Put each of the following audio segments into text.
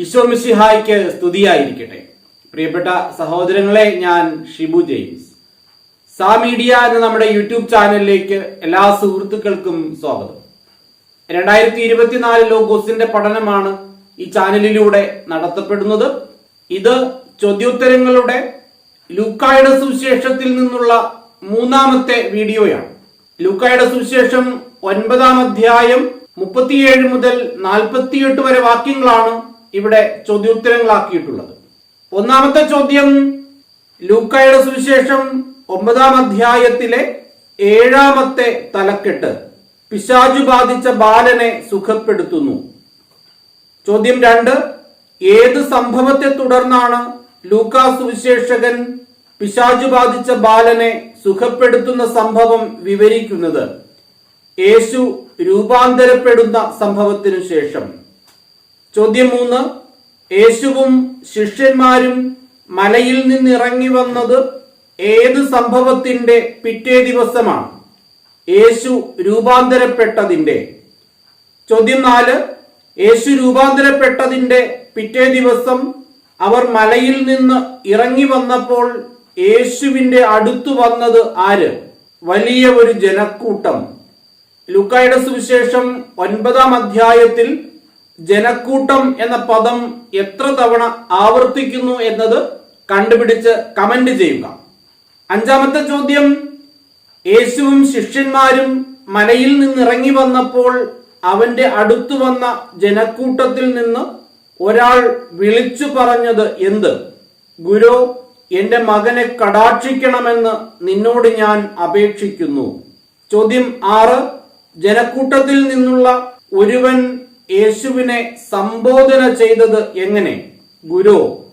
ഈശോ മിശിഹായ്ക്ക് സ്തുതിയായിരിക്കട്ടെ. പ്രിയപ്പെട്ട സഹോദരങ്ങളെ ഞാൻ ഷിബു ജെയിംസ്. സാ മീഡിയ എന്ന നമ്മുടെ യൂട്യൂബ് ചാനലിലേക്ക് എല്ലാ സുഹൃത്തുക്കൾക്കും സ്വാഗതം. രണ്ടായിരത്തി ഇരുപത്തിനാല് ലോഗോസിന്റെ പഠനമാണ് ഈ ചാനലിലൂടെ നടത്തപ്പെടുന്നത്. ഇത് ചോദ്യോത്തരങ്ങളുടെ ലൂക്കായുടെ സുവിശേഷത്തിൽ നിന്നുള്ള മൂന്നാമത്തെ വീഡിയോയാണ്. ലൂക്കായുടെ സുവിശേഷം ഒൻപതാം അധ്യായം മുപ്പത്തിയേഴ് മുതൽ നാൽപ്പത്തിയെട്ട് വരെ വാക്യങ്ങളാണ് ഇവിടെ ചോദ്യോത്തരങ്ങളാക്കിയിട്ടുള്ളത്. ഒന്നാമത്തെ ചോദ്യം ലൂക്കായുടെ സുവിശേഷം ഒമ്പതാം അധ്യായത്തിലെ ഏഴാമത്തെ തലക്കെട്ട്. പിശാചു ബാധിച്ച ബാലനെ സുഖപ്പെടുത്തുന്നു. ചോദ്യം രണ്ട് ഏത് സംഭവത്തെ തുടർന്നാണ് ലൂക്കാ സുവിശേഷകൻ പിശാചു ബാധിച്ച ബാലനെ സുഖപ്പെടുത്തുന്ന സംഭവം വിവരിക്കുന്നത്? യേശു രൂപാന്തരപ്പെടുന്ന സംഭവത്തിനു ശേഷം. ചോദ്യം മൂന്ന്. യേശുവും ശിഷ്യന്മാരും മലയിൽ നിന്ന് ഇറങ്ങി വന്നത് ഏത് സംഭവത്തിന്റെ പിറ്റേ ദിവസമാണ്? യേശു രൂപാന്തരപ്പെട്ടതിന്റെ. ചോദ്യം നാല്. യേശു രൂപാന്തരപ്പെട്ടതിന്റെ പിറ്റേ ദിവസം അവർ മലയിൽ നിന്ന് ഇറങ്ങി വന്നപ്പോൾ യേശുവിന്റെ അടുത്തു വന്നത് ആര്? വലിയ ഒരു ജനക്കൂട്ടം. ലുക്കായുടെ സുവിശേഷം ഒൻപതാം അധ്യായത്തിൽ ജനക്കൂട്ടം എന്ന പദം എത്ര തവണ ആവർത്തിക്കുന്നു എന്നത് കണ്ടുപിടിച്ച് കമന്റ് ചെയ്യുക. അഞ്ചാമത്തെ ചോദ്യം യേശുവും ശിഷ്യന്മാരും മലയിൽ നിന്നിറങ്ങി വന്നപ്പോൾ അവന്റെ അടുത്തു വന്ന ജനക്കൂട്ടത്തിൽ നിന്ന് ഒരാൾ വിളിച്ചു പറഞ്ഞത് എന്ത്? ഗുരു എന്റെ മകനെ കടാക്ഷിക്കണമെന്ന് നിന്നോട് ഞാൻ അപേക്ഷിക്കുന്നു. ചോദ്യം ആറ് ജനക്കൂട്ടത്തിൽ നിന്നുള്ള ഒരുവൻ യേശുവിനെ സംബോധന ചെയ്തത് എങ്ങനെ? ഗുരു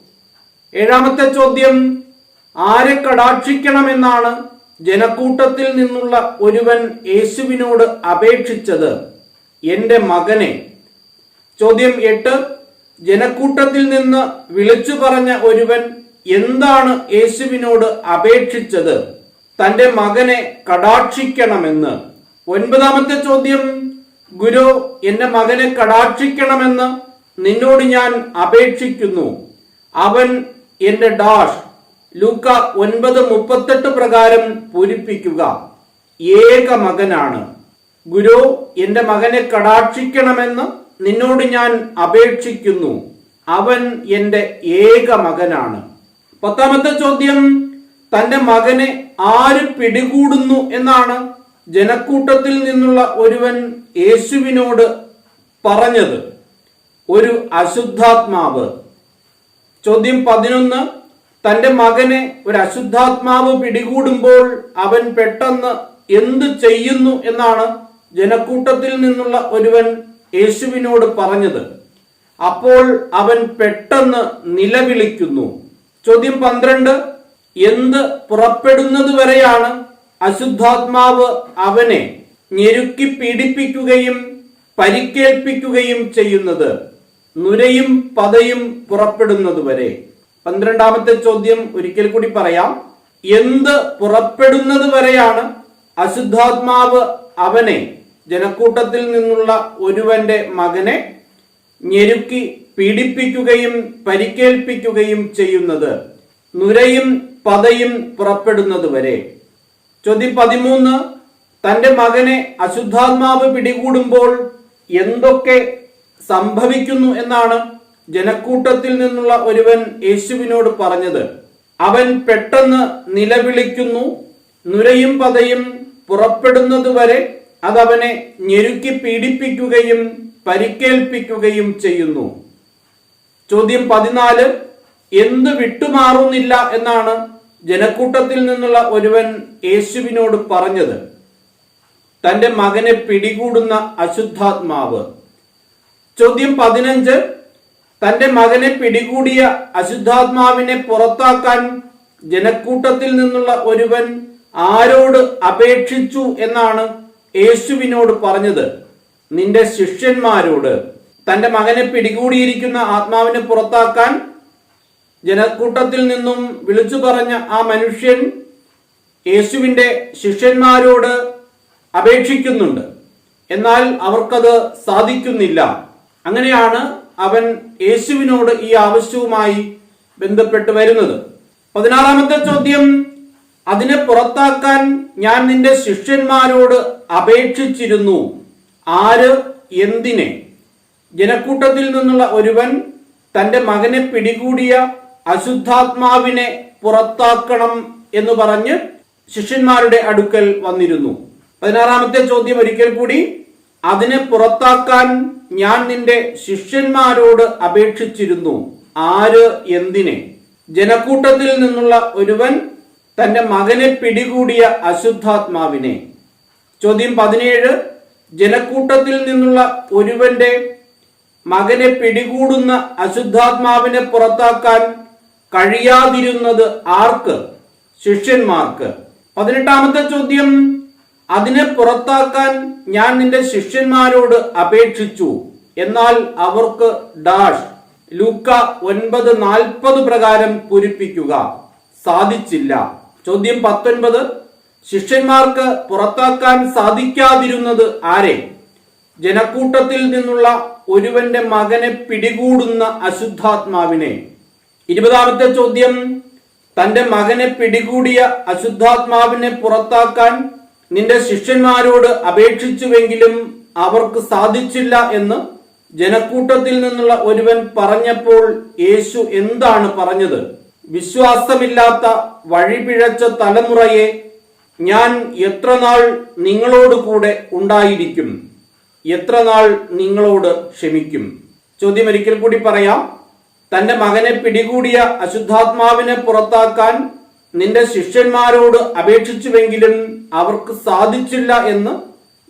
ഏഴാമത്തെ ചോദ്യം ആരെ കടാക്ഷിക്കണമെന്നാണ് ജനക്കൂട്ടത്തിൽ നിന്നുള്ള ഒരുവൻ യേശുവിനോട് അപേക്ഷിച്ചത്. എന്റെ മകനെ. ചോദ്യം എട്ട് ജനക്കൂട്ടത്തിൽ നിന്ന് വിളിച്ചു പറഞ്ഞ ഒരുവൻ എന്താണ് യേശുവിനോട് അപേക്ഷിച്ചത്? തന്റെ മകനെ കടാക്ഷിക്കണമെന്ന്. ഒൻപതാമത്തെ ചോദ്യം ഗുരു എന്റെ മകനെ കടാക്ഷിക്കണമെന്ന് നിന്നോട് ഞാൻ അപേക്ഷിക്കുന്നു. അവൻ എന്റെ ഡാഷ് ലൂക്ക ഒൻപത് മുപ്പത്തെട്ട് പ്രകാരം പൂരിപ്പിക്കുക. ഏക മകനാണ്. ഗുരു എന്റെ മകനെ കടാക്ഷിക്കണമെന്ന് നിന്നോട് ഞാൻ അപേക്ഷിക്കുന്നു. അവൻ എന്റെ ഏക മകനാണ്. പത്താമത്തെ ചോദ്യം തന്റെ മകനെ ആര് പിടികൂടുന്നു എന്നാണ്. ജനക്കൂട്ടത്തിൽ നിന്നുള്ള ഒരുവൻ യേശുവിനോട് പറഞ്ഞത് ഒരു അശുദ്ധാത്മാവ്. ചോദ്യം പതിനൊന്ന് തന്റെ മകനെ ഒരു അശുദ്ധാത്മാവ് പിടികൂടുമ്പോൾ അവൻ പെട്ടെന്ന് എന്ത് ചെയ്യുന്നു? എന്നാണ് ജനക്കൂട്ടത്തിൽ നിന്നുള്ള ഒരുവൻ യേശുവിനോട് പറഞ്ഞത്. അപ്പോൾ അവൻ പെട്ടെന്ന് നിലവിളിക്കുന്നു. ചോദ്യം പന്ത്രണ്ട് എന്ത് പുറപ്പെടുന്നത് വരെയാണ് അശുദ്ധാത്മാവ് അവനെ ഞെരുക്കി പീഡിപ്പിക്കുകയും പരിക്കേൽപ്പിക്കുകയും ചെയ്യുന്നത് നുരയും പതയും പുറപ്പെടുന്നത് വരെ പന്ത്രണ്ടാമത്തെ ചോദ്യം ഒരിക്കൽ കൂടി പറയാം. എന്ത് പുറപ്പെടുന്നത് വരെയാണ് അശുദ്ധാത്മാവ് അവനെ ജനക്കൂട്ടത്തിൽ നിന്നുള്ള ഒരുവന്റെ മകനെ ഞെരുക്കി പീഡിപ്പിക്കുകയും പരിക്കേൽപ്പിക്കുകയും ചെയ്യുന്നത് നുരയും പതയും പുറപ്പെടുന്നത് വരെ ചോദ്യം പതിമൂന്ന് തന്റെ മകനെ അശുദ്ധാത്മാവ് പിടികൂടുമ്പോൾ എന്തൊക്കെ സംഭവിക്കുന്നു എന്നാണ് ജനക്കൂട്ടത്തിൽ നിന്നുള്ള ഒരുവൻ യേശുവിനോട് പറഞ്ഞത്. അവൻ പെട്ടെന്ന് നിലവിളിക്കുന്നു നുരയും പതയും പുറപ്പെടുന്നതുവരെ അതവനെ ഞെരുക്കി പീഡിപ്പിക്കുകയും പരിക്കേൽപ്പിക്കുകയും ചെയ്യുന്നു. ചോദ്യം പതിനാല് എന്ത് വിട്ടുമാറുന്നില്ല എന്നാണ് ജനക്കൂട്ടത്തിൽ നിന്നുള്ള ഒരുവൻ യേശുവിനോട് പറഞ്ഞത് തന്റെ മകനെ പിടികൂടുന്ന അശുദ്ധാത്മാവ്. ചോദ്യം പതിനഞ്ച് തന്റെ മകനെ പിടികൂടിയ അശുദ്ധാത്മാവിനെ പുറത്താക്കാൻ ജനക്കൂട്ടത്തിൽ നിന്നുള്ള ഒരുവൻ ആരോട് അപേക്ഷിച്ചു എന്നാണ് യേശുവിനോട് പറഞ്ഞത്. നിന്റെ ശിഷ്യന്മാരോട് തന്റെ മകനെ പിടികൂടിയിരിക്കുന്ന ആത്മാവിനെ പുറത്താക്കാൻ ജനക്കൂട്ടത്തിൽ നിന്നും വിളിച്ചു പറഞ്ഞ ആ മനുഷ്യൻ യേശുവിന്റെ ശിഷ്യന്മാരോട് അപേക്ഷിക്കുന്നുണ്ട്. എന്നാൽ അവർക്കത് സാധിക്കുന്നില്ല. അങ്ങനെയാണ് അവൻ യേശുവിനോട് ഈ ആവശ്യവുമായി ബന്ധപ്പെട്ട് വരുന്നത്. പതിനാറാമത്തെ ചോദ്യം അതിനെ പുറത്താക്കാൻ ഞാൻ നിന്റെ ശിഷ്യന്മാരോട് അപേക്ഷിച്ചിരുന്നു. ആര്? എന്തിനെ? ജനക്കൂട്ടത്തിൽ നിന്നുള്ള ഒരുവൻ തന്റെ മകനെ പിടികൂടിയ അശുദ്ധാത്മാവിനെ പുറത്താക്കണം എന്ന് പറഞ്ഞ് ശിഷ്യന്മാരുടെ അടുക്കൽ വന്നിരുന്നു. പതിനാറാമത്തെ ചോദ്യം ഒരിക്കൽ കൂടി അതിനെ പുറത്താക്കാൻ ഞാൻ നിന്റെ ശിഷ്യന്മാരോട് അപേക്ഷിച്ചിരുന്നു. ആര് എന്തിനെ? ജനക്കൂട്ടത്തിൽ നിന്നുള്ള ഒരുവൻ തന്റെ മകനെ പിടികൂടിയ അശുദ്ധാത്മാവിനെ. ചോദ്യം പതിനേഴ് ജനക്കൂട്ടത്തിൽ നിന്നുള്ള ഒരുവന്റെ മകനെ പിടികൂടുന്ന അശുദ്ധാത്മാവിനെ പുറത്താക്കാൻ കഴിയാതിരുന്നത് ആർക്ക്? ശിഷ്യന്മാർക്ക്. പതിനെട്ടാമത്തെ ചോദ്യം. അതിനെ പുറത്താക്കാൻ ഞാൻ നിന്റെ ശിഷ്യന്മാരോട് അപേക്ഷിച്ചു. എന്നാൽ അവർക്ക് ഡാഷ് ലൂക്ക ഒൻപത് നാൽപ്പത് പ്രകാരം പൂരിപ്പിക്കുക. സാധിച്ചില്ല. ചോദ്യം പത്തൊൻപത്. ശിഷ്യന്മാർക്ക് പുറത്താക്കാൻ സാധിക്കാതിരുന്നത് ആരെ? ജനക്കൂട്ടത്തിൽ നിന്നുള്ള ഒരുവന്റെ മകനെ പിടികൂടുന്ന അശുദ്ധാത്മാവിനെ. ഇരുപതാമത്തെ ചോദ്യം തന്റെ മകനെ പിടികൂടിയ അശുദ്ധാത്മാവിനെ പുറത്താക്കാൻ നിന്റെ ശിഷ്യന്മാരോട് അപേക്ഷിച്ചുവെങ്കിലും അവർക്ക് സാധിച്ചില്ല എന്ന് ജനക്കൂട്ടത്തിൽ നിന്നുള്ള ഒരുവൻ പറഞ്ഞപ്പോൾ യേശു എന്താണ് പറഞ്ഞത്? വിശ്വാസമില്ലാത്ത വഴിപിഴച്ച തലമുറയെ ഞാൻ എത്ര നാൾ നിങ്ങളോട് കൂടെ ഉണ്ടായിരിക്കും? എത്ര നാൾ നിങ്ങളോട് ക്ഷമിക്കും? ചോദ്യം ഒരിക്കൽ കൂടി പറയാം. തന്റെ മകനെ പിടികൂടിയ അശുദ്ധാത്മാവിനെ പുറത്താക്കാൻ നിന്റെ ശിഷ്യന്മാരോട് അപേക്ഷിച്ചുവെങ്കിലും അവർക്ക് സാധിച്ചില്ല എന്ന്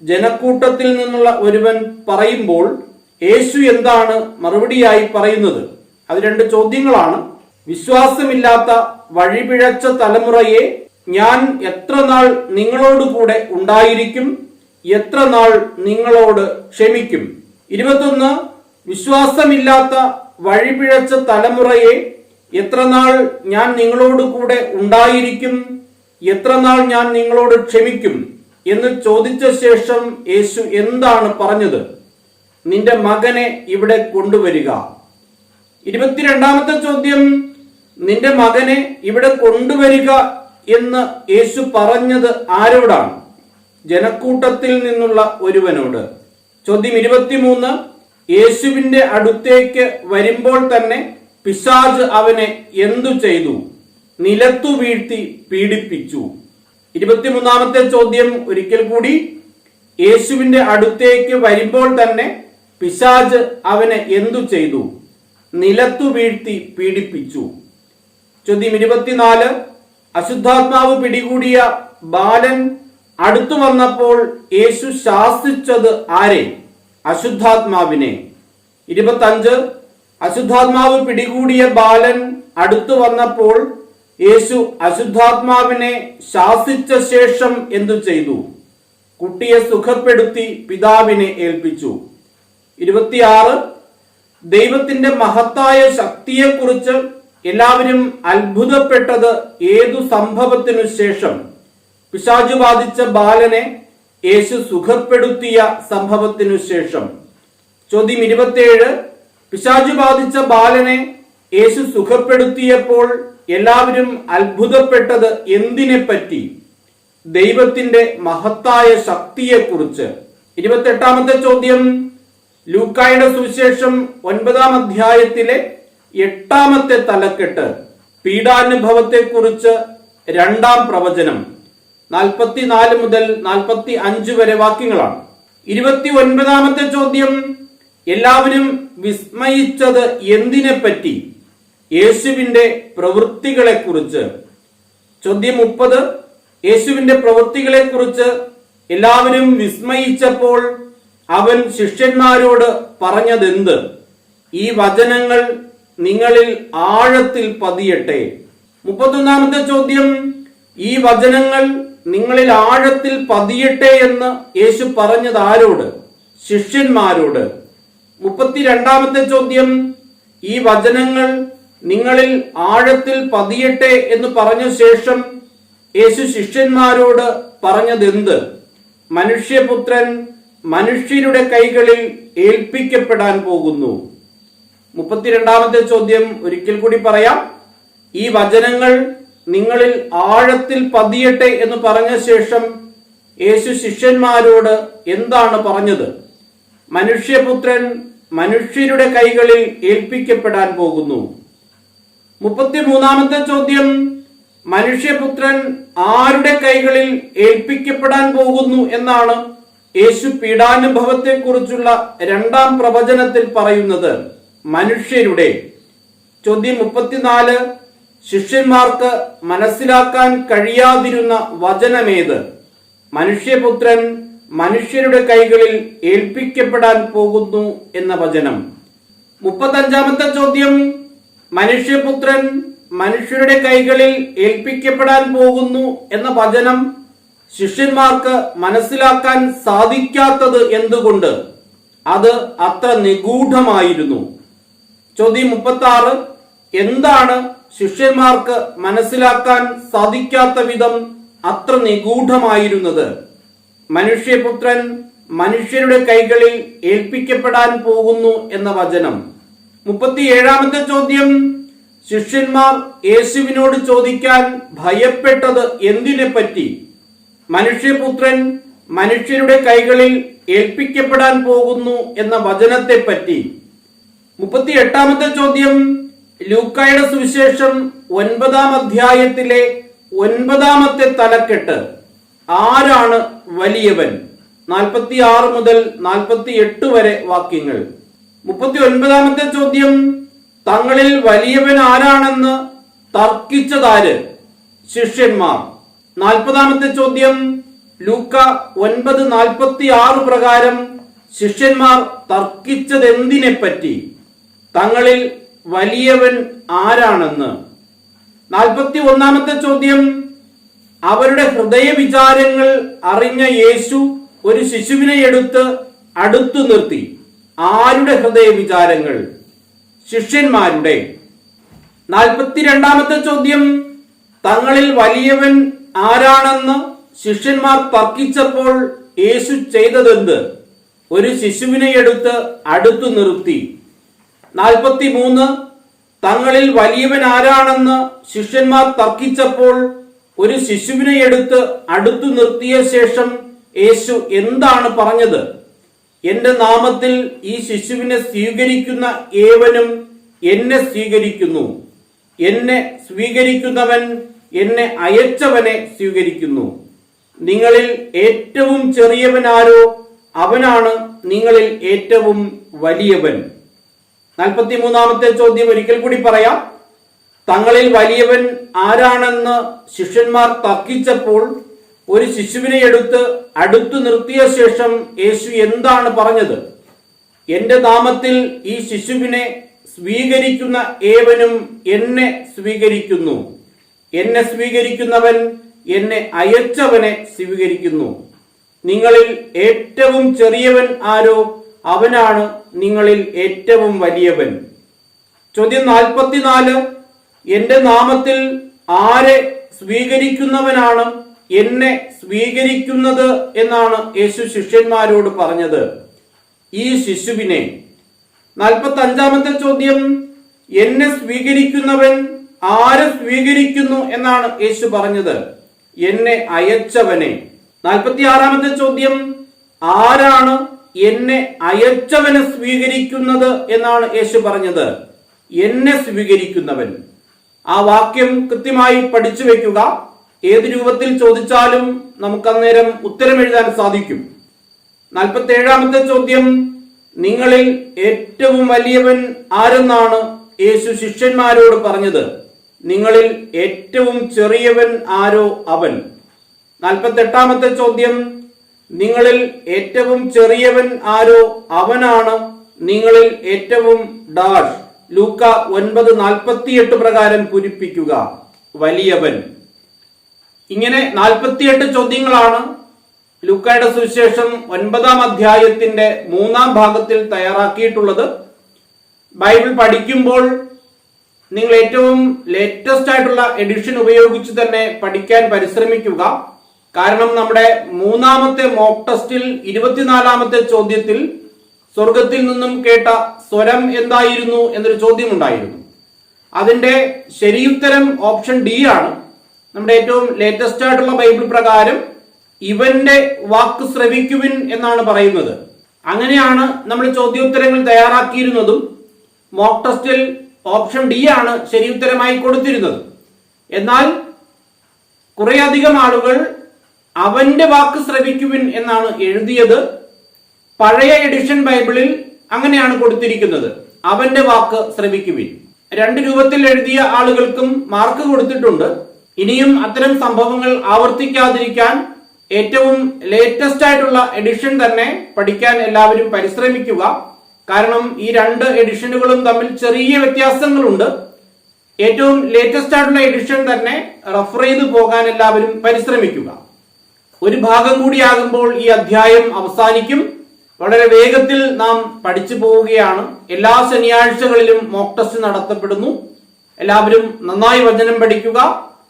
ജനക്കൂട്ടത്തിൽ നിന്നുള്ള ഒരുവൻ പറയുമ്പോൾ യേശു എന്താണ് മറുപടിയായി പറയുന്നത്? അത് രണ്ട് ചോദ്യങ്ങളാണ്. വിശ്വാസമില്ലാത്ത വഴിപിഴച്ച തലമുറയെ ഞാൻ എത്ര നാൾ നിങ്ങളോട് കൂടെ ഉണ്ടായിരിക്കും? എത്ര നാൾ നിങ്ങളോട് ക്ഷമിക്കും? ഇരുപത്തൊന്ന് വിശ്വാസമില്ലാത്ത വഴിപിഴച്ച തലമുറയെ എത്രനാൾ ഞാൻ നിങ്ങളോട് കൂടെ ഉണ്ടായിരിക്കും? എത്രനാൾ ഞാൻ നിങ്ങളോട് ക്ഷമിക്കും? എന്ന് ചോദിച്ച ശേഷം യേശു എന്താണ് പറഞ്ഞത്? നിന്റെ മകനെ ഇവിടെ കൊണ്ടുവരിക. ഇരുപത്തിരണ്ടാമത്തെ ചോദ്യം നിന്റെ മകനെ ഇവിടെ കൊണ്ടുവരിക എന്ന് യേശു പറഞ്ഞത് ആരോടാണ്? ജനക്കൂട്ടത്തിൽ നിന്നുള്ള ഒരുവനോട്. ചോദ്യം ഇരുപത്തിമൂന്ന് യേശുവിന്റെ അടുത്തേക്ക് വരുമ്പോൾ തന്നെ പിശാജ് അവനെ എന്തു ചെയ്തു? നിലത്തു വീഴ്ത്തി പീഡിപ്പിച്ചു. ഇരുപത്തിമൂന്നാമത്തെ ചോദ്യം ഒരിക്കൽ കൂടി. യേശുവിന്റെ അടുത്തേക്ക് വരുമ്പോൾ തന്നെ പിശാജ് അവനെ എന്തു ചെയ്തു? നിലത്തു വീഴ്ത്തി പീഡിപ്പിച്ചു. ചോദ്യം ഇരുപത്തിനാല്. അശുദ്ധാത്മാവ് പിടികൂടിയ ബാലൻ അടുത്തു വന്നപ്പോൾ യേശു ശാസിച്ചത് ആരെ? അശുദ്ധാത്മാവിനെ. ഇരുപത്തഞ്ച് അശുദ്ധാത്മാവ് പിടികൂടിയ ബാലൻ അടുത്തു വന്നപ്പോൾ യേശു അശുദ്ധാത്മാവിനെ ശാസിച്ച ശേഷം എന്തു ചെയ്തു? കുട്ടിയെ സുഖപ്പെടുത്തി പിതാവിനെ ഏൽപ്പിച്ചു. ഇരുപത്തിയാറ് ദൈവത്തിന്റെ മഹത്തായ ശക്തിയെക്കുറിച്ച് എല്ലാവരും അത്ഭുതപ്പെട്ടത് ഏതു സംഭവത്തിനു ശേഷം? പിശാചു ബാധിച്ച ബാലനെ യേശു സുഖപ്പെടുത്തിയ സംഭവത്തിനു ശേഷം. ചോദ്യം ഇരുപത്തിയേഴ്. പിശാചു ബാധിച്ച ബാലനെ യേശു സുഖപ്പെടുത്തിയപ്പോൾ എല്ലാവരും അത്ഭുതപ്പെട്ടത് എന്തിനെ പറ്റി ദൈവത്തിന്റെ മഹത്തായ ശക്തിയെക്കുറിച്ച്. ഇരുപത്തെട്ടാമത്തെ ചോദ്യം. ലൂക്കായുടെ സുവിശേഷം ഒൻപതാം അധ്യായത്തിലെ എട്ടാമത്തെ തലക്കെട്ട്. പീഡാനുഭവത്തെക്കുറിച്ച് രണ്ടാം പ്രവചനം. നാൽപ്പത്തിനാല് മുതൽ നാൽപ്പത്തി അഞ്ച് വരെ വാക്യങ്ങളാണ്. ഇരുപത്തി ഒൻപതാമത്തെ ചോദ്യം എല്ലാവരും വിസ്മയിച്ചത് എന്തിനെ പറ്റി യേശുവിന്റെ പ്രവൃത്തികളെ കുറിച്ച് ചോദ്യം മുപ്പത് യേശുവിന്റെ പ്രവൃത്തികളെ കുറിച്ച് എല്ലാവരും വിസ്മയിച്ചപ്പോൾ അവൻ ശിഷ്യന്മാരോട് പറഞ്ഞതെന്ത്? ഈ വചനങ്ങൾ നിങ്ങളിൽ ആഴത്തിൽ പതിയട്ടെ. മുപ്പത്തൊന്നാമത്തെ ചോദ്യം ഈ വചനങ്ങൾ നിങ്ങളിൽ ആഴത്തിൽ പതിയട്ടെ എന്ന് യേശു പറഞ്ഞത് ആരോട്? ശിഷ്യന്മാരോട്. മുപ്പത്തിരണ്ടാമത്തെ ചോദ്യം ഈ വചനങ്ങൾ നിങ്ങളിൽ ആഴത്തിൽ പതിയട്ടെ എന്ന് പറഞ്ഞ ശേഷം യേശു ശിഷ്യന്മാരോട് പറഞ്ഞതെന്ത്? മനുഷ്യപുത്രൻ മനുഷ്യരുടെ കൈകളിൽ ഏൽപ്പിക്കപ്പെടാൻ പോകുന്നു. മുപ്പത്തിരണ്ടാമത്തെ ചോദ്യം ഒരിക്കൽ കൂടി പറയാം. ഈ വചനങ്ങൾ നിങ്ങളിൽ ആഴത്തിൽ പതിയട്ടെ എന്ന് പറഞ്ഞ ശേഷം യേശു ശിഷ്യന്മാരോട് എന്താണ് പറഞ്ഞത്? മനുഷ്യപുത്രൻ മനുഷ്യരുടെ കൈകളിൽ ഏൽപ്പിക്കപ്പെടാൻ പോകുന്നു. മുപ്പത്തിമൂന്നാമത്തെ ചോദ്യം മനുഷ്യപുത്രൻ ആരുടെ കൈകളിൽ ഏൽപ്പിക്കപ്പെടാൻ പോകുന്നു എന്നാണ് യേശു പീഡാനുഭവത്തെക്കുറിച്ചുള്ള രണ്ടാം പ്രവചനത്തിൽ പറയുന്നത്. മനുഷ്യരുടെ. ചോദ്യം മുപ്പത്തിനാല് ശിഷ്യന്മാർക്ക് മനസ്സിലാക്കാൻ കഴിയാതിരുന്ന വചനമേത്? മനുഷ്യപുത്രൻ മനുഷ്യരുടെ കൈകളിൽ ഏൽപ്പിക്കപ്പെടാൻ പോകുന്നു എന്ന വചനം. മുപ്പത്തഞ്ചാമത്തെ ചോദ്യം മനുഷ്യപുത്രൻ മനുഷ്യരുടെ കൈകളിൽ ഏൽപ്പിക്കപ്പെടാൻ പോകുന്നു എന്ന വചനം ശിഷ്യന്മാർക്ക് മനസ്സിലാക്കാൻ സാധിക്കാത്തത് എന്തുകൊണ്ട്? അത് അത്ര നിഗൂഢമായിരുന്നു. ചോദ്യം മുപ്പത്തി എന്താണ് ശിഷ്യന്മാർക്ക് മനസ്സിലാക്കാൻ സാധിക്കാത്ത വിധം അത്ര നിഗൂഢമായിരുന്നത്. മനുഷ്യപുത്രൻ മനുഷ്യരുടെ കൈകളിൽ ഏൽപ്പിക്കപ്പെടാൻ പോകുന്നു എന്ന വചനം. മുപ്പത്തിയേഴാമത്തെ ചോദ്യം ശിഷ്യന്മാർ യേശുവിനോട് ചോദിക്കാൻ ഭയപ്പെട്ടത് എന്തിനെ പറ്റി? മനുഷ്യപുത്രൻ മനുഷ്യരുടെ കൈകളിൽ ഏൽപ്പിക്കപ്പെടാൻ പോകുന്നു എന്ന വചനത്തെ പറ്റി. മുപ്പത്തി എട്ടാമത്തെ ചോദ്യം ലൂക്കായുടെ സുവിശേഷം ഒൻപതാം അധ്യായത്തിലെ ഒൻപതാമത്തെ തലക്കെട്ട്. ആരാണ് വലിയവൻ? നാൽപ്പത്തി ആറ് മുതൽ നാൽപ്പത്തി എട്ട് വരെ വാക്യങ്ങൾ. മുപ്പത്തി ഒൻപതാമത്തെ ചോദ്യം തങ്ങളിൽ വലിയവൻ ആരാണെന്ന് തർക്കിച്ചതാര്? ശിഷ്യന്മാർ. നാൽപ്പതാമത്തെ ചോദ്യം ലൂക്ക ഒൻപത് നാൽപ്പത്തി ആറ് പ്രകാരം ശിഷ്യന്മാർ തർക്കിച്ചതെന്തിനെപ്പറ്റി? തങ്ങളിൽ വലിയവൻ ആരാണെന്ന്? നാൽപ്പത്തി ഒന്നാമത്തെ ചോദ്യം. അവരുടെ ഹൃദയ വിചാരങ്ങൾ അറിഞ്ഞ യേശു ഒരു ശിശുവിനെ എടുത്ത് അടുത്തു നിർത്തി. ആരുടെ ഹൃദയ വിചാരങ്ങൾ ശിഷ്യന്മാരുടെ. നാൽപ്പത്തിരണ്ടാമത്തെ ചോദ്യം. തങ്ങളിൽ വലിയവൻ ആരാണെന്ന് ശിഷ്യന്മാർ തർക്കിച്ചപ്പോൾ യേശു ചെയ്തതെന്ത്? ഒരു ശിശുവിനെ എടുത്ത് അടുത്തു നിർത്തി. നാൽപ്പത്തി മൂന്ന് തങ്ങളിൽ വലിയവൻ ആരാണെന്ന് ശിഷ്യന്മാർ തർക്കിച്ചപ്പോൾ ഒരു ശിശുവിനെ എടുത്ത് അടുത്തു നിർത്തിയ ശേഷം യേശു എന്താണ് പറഞ്ഞത്? എന്റെ നാമത്തിൽ ഈ ശിശുവിനെ സ്വീകരിക്കുന്ന ഏവനും എന്നെ സ്വീകരിക്കുന്നു. എന്നെ സ്വീകരിക്കുന്നവൻ എന്നെ അയച്ചവനെ സ്വീകരിക്കുന്നു. നിങ്ങളിൽ ഏറ്റവും ചെറിയവനാരോ? അവനാണ് നിങ്ങളിൽ ഏറ്റവും വലിയവൻ. നാൽപ്പത്തി മൂന്നാമത്തെ ചോദ്യം ഒരിക്കൽ കൂടി പറയാം. തങ്ങളിൽ വലിയവൻ ആരാണെന്ന് ശിഷ്യന്മാർ തർക്കിച്ചപ്പോൾ ഒരു ശിശുവിനെ എടുത്ത് അടുത്തു നിർത്തിയ ശേഷം യേശു എന്താണ് പറഞ്ഞത്? എന്റെ നാമത്തിൽ ഈ ശിശുവിനെ സ്വീകരിക്കുന്ന ഏവനും എന്നെ സ്വീകരിക്കുന്നു. എന്നെ സ്വീകരിക്കുന്നവൻ എന്നെ അയച്ചവനെ സ്വീകരിക്കുന്നു. നിങ്ങളിൽ ഏറ്റവും ചെറിയവൻ ആരോ അവനാണ് നിങ്ങളിൽ ഏറ്റവും വലിയവൻ. ചോദ്യം നാൽപ്പത്തിനാല് എന്റെ നാമത്തിൽ ആരെ സ്വീകരിക്കുന്നവനാണ് എന്നെ സ്വീകരിക്കുന്നത് എന്നാണ് യേശു ശിഷ്യന്മാരോട് പറഞ്ഞത്. ഈ ശിശുവിനെ. നാൽപ്പത്തി അഞ്ചാമത്തെ ചോദ്യം എന്നെ സ്വീകരിക്കുന്നവൻ ആരെ സ്വീകരിക്കുന്നു എന്നാണ് യേശു പറഞ്ഞത്. എന്നെ അയച്ചവനെ. നാൽപ്പത്തി ആറാമത്തെ ചോദ്യം ആരാണ് എന്നെ അയച്ചവനെ സ്വീകരിക്കുന്നത് എന്നാണ് യേശു പറഞ്ഞത്. എന്നെ സ്വീകരിക്കുന്നവൻ. ആ വാക്യം കൃത്യമായി പഠിച്ചു വെക്കുക. ഏത് രൂപത്തിൽ ചോദിച്ചാലും നമുക്ക് അന്നേരം ഉത്തരം എഴുതാൻ സാധിക്കും. നാൽപ്പത്തി ഏഴാമത്തെ ചോദ്യം നിങ്ങളിൽ ഏറ്റവും വലിയവൻ ആരെന്നാണ് യേശു ശിഷ്യന്മാരോട് പറഞ്ഞത്? നിങ്ങളിൽ ഏറ്റവും ചെറിയവൻ ആരോ അവൻ? നാൽപ്പത്തി എട്ടാമത്തെ ചോദ്യം നിങ്ങളിൽ ഏറ്റവും ചെറിയവൻ ആരോ അവനാണ്. നിങ്ങളിൽ ഏറ്റവും ഡാഷ് ലൂക്ക ഒൻപത് നാൽപ്പത്തിയെട്ട് പ്രകാരം പൂരിപ്പിക്കുക വലിയവൻ. ഇങ്ങനെ നാൽപ്പത്തിയെട്ട് ചോദ്യങ്ങളാണ് ലൂക്കയുടെ സുവിശേഷം ഒൻപതാം അധ്യായത്തിന്റെ മൂന്നാം ഭാഗത്തിൽ തയ്യാറാക്കിയിട്ടുള്ളത്. ബൈബിൾ പഠിക്കുമ്പോൾ നിങ്ങൾ ഏറ്റവും ലേറ്റസ്റ്റ് ആയിട്ടുള്ള എഡിഷൻ ഉപയോഗിച്ച് തന്നെ പഠിക്കാൻ പരിശ്രമിക്കുക. കാരണം നമ്മുടെ മൂന്നാമത്തെ മോക്ക് ടെസ്റ്റിൽ ഇരുപത്തിനാലാമത്തെ ചോദ്യത്തിൽ സ്വർഗത്തിൽ നിന്നും കേട്ട സ്വരം എന്തായിരുന്നു എന്നൊരു ചോദ്യം ഉണ്ടായിരുന്നു അതിന്റെ ശരിയുത്തരം ഓപ്ഷൻ ഡി ആണ്. നമ്മുടെ ഏറ്റവും ലേറ്റസ്റ്റ് ആയിട്ടുള്ള ബൈബിൾ പ്രകാരം ഇവന്റെ വാക്ക് ശ്രവിക്കുവിൻ എന്നാണ് പറയുന്നത്. അങ്ങനെയാണ് നമ്മൾ ചോദ്യോത്തരങ്ങൾ തയ്യാറാക്കിയിരുന്നതും. മോക്ക് ടെസ്റ്റിൽ ഓപ്ഷൻ ഡി ആണ് ശരിയുത്തരമായി കൊടുത്തിരുന്നത്. എന്നാൽ കുറേയധികം ആളുകൾ അവന്റെ വാക്ക് ശ്രവിക്കുവിൻ എന്നാണ് എഴുതിയത്. പഴയ എഡിഷൻ ബൈബിളിൽ അങ്ങനെയാണ് കൊടുത്തിരിക്കുന്നത്. അവന്റെ വാക്ക് ശ്രവിക്കുവിൻ. രണ്ട് രൂപത്തിൽ എഴുതിയ ആളുകൾക്കും മാർക്ക് കൊടുത്തിട്ടുണ്ട്. ഇനിയും അത്തരം സംഭവങ്ങൾ ആവർത്തിക്കാതിരിക്കാൻ ഏറ്റവും ലേറ്റസ്റ്റ് ആയിട്ടുള്ള എഡിഷൻ തന്നെ പഠിക്കാൻ എല്ലാവരും പരിശ്രമിക്കുക. കാരണം ഈ രണ്ട് എഡിഷനുകളും തമ്മിൽ ചെറിയ വ്യത്യാസങ്ങളുണ്ട്. ഏറ്റവും ലേറ്റസ്റ്റ് ആയിട്ടുള്ള എഡിഷൻ തന്നെ റഫർ ചെയ്തു പോകാൻ എല്ലാവരും പരിശ്രമിക്കുക. ഒരു ഭാഗം കൂടിയാകുമ്പോൾ ഈ അധ്യായം അവസാനിക്കും. വളരെ വേഗത്തിൽ നാം പഠിച്ചു പോവുകയാണ്. എല്ലാ ശനിയാഴ്ചകളിലും മോക്ക് ടെസ്റ്റ് നടത്തപ്പെടുന്നു. എല്ലാവരും നന്നായി വചനം പഠിക്കുക.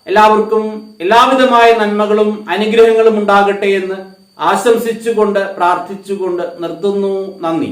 എല്ലാവർക്കും എല്ലാവിധമായ നന്മകളും അനുഗ്രഹങ്ങളും ഉണ്ടാകട്ടെ എന്ന് ആശംസിച്ചുകൊണ്ട് പ്രാർത്ഥിച്ചുകൊണ്ട് നിർത്തുന്നു. നന്ദി.